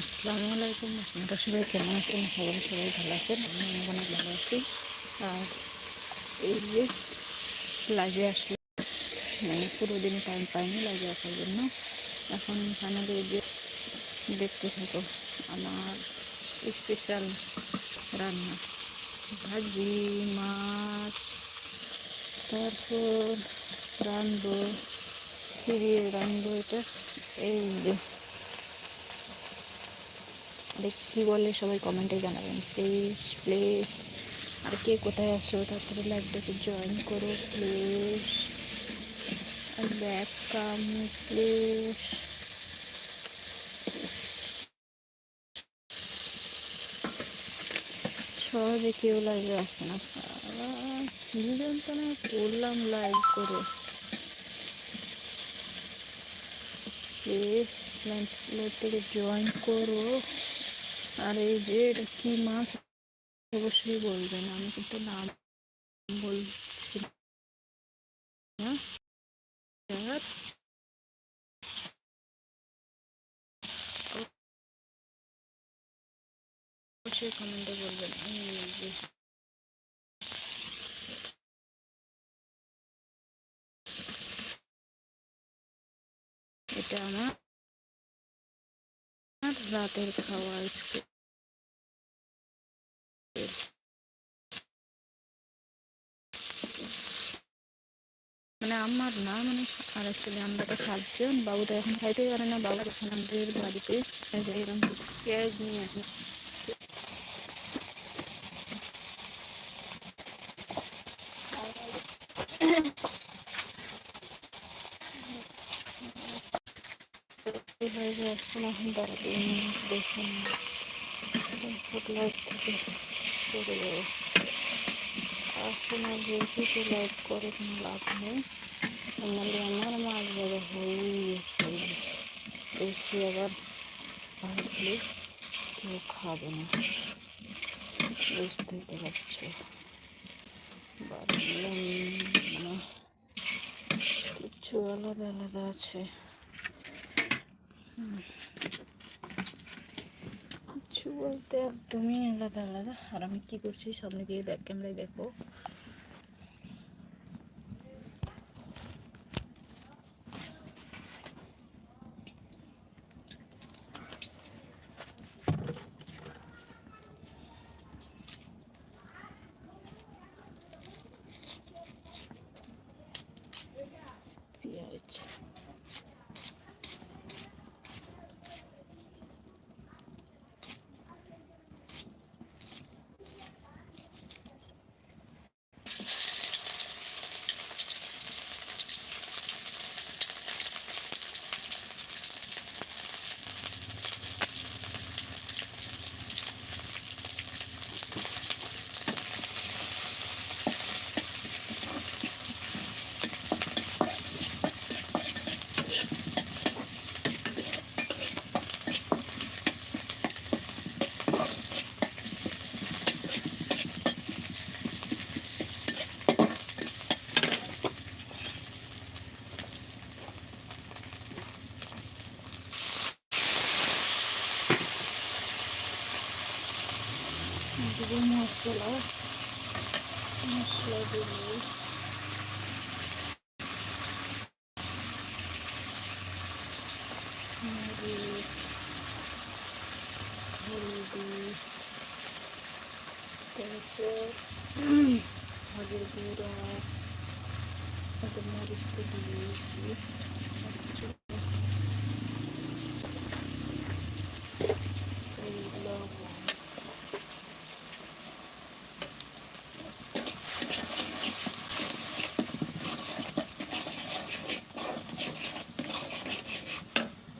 আসসালামু আলাইকুম আপনারা সবাই কেমন আছেন? সবাই সবাই ভালো আছেন। আমি অনেক ভালো আছি। আর এই যে লাইভে আসলে মানে পুরো দিন টাইম পাইনি লাইভে আসার জন্য। এখন ফাইনালি যে দেখতে থাকো, আমার স্পেশাল রান্না। ভাজি, মাছ, তারপর রানবো ফিরিয়ে রানবো এটা এই যে। দেখ কী বলে সবাই কমেন্টে জানাবেন। প্লিজ প্লিজ আর কে কোথায় আসো তারপরে লাইভটাকে জয়েন করো প্লিজ ব্যাক কাম প্লিজ সহজে কেউ লাইভে আসে না। দুজন তো না করলাম লাইভ করে। প্লিজ লাইভ থেকে জয়েন করো। আর এই যে এটা কি মাছ, অবশ্যই বলবেন। আমি কিন্তু নাম বলছি না। কমেন্টে বলবেন। এটা আমার রাতের খাওয়া আমার না মানে আর অ্যাকচুয়ালি আমরা তো সাতজন বাবু তো এখন খাইতে পারে না, বাবু এখন আমাদের বাড়িতে এরকম পেঁয়াজ নিয়ে আসে। লাইট করে কোনো লাভ নেই। নাহলে আমার বড় হয়েই বেশি আবার ভাবলে কেউ খাবে না বুঝতেই তো পারছ মানে কিছু আলাদা আলাদা আছে কিছু বলতে একদমই আলাদা আলাদা। আর আমি কী করছি? সামনে দিয়ে ব্যাক ক্যামেরায় দেখো পেঁয়াজ দিব মশলা মশলা দিব মরিচ হলদি তারপর হলুদ গুঁড়া মরিচ তো দিয়েছি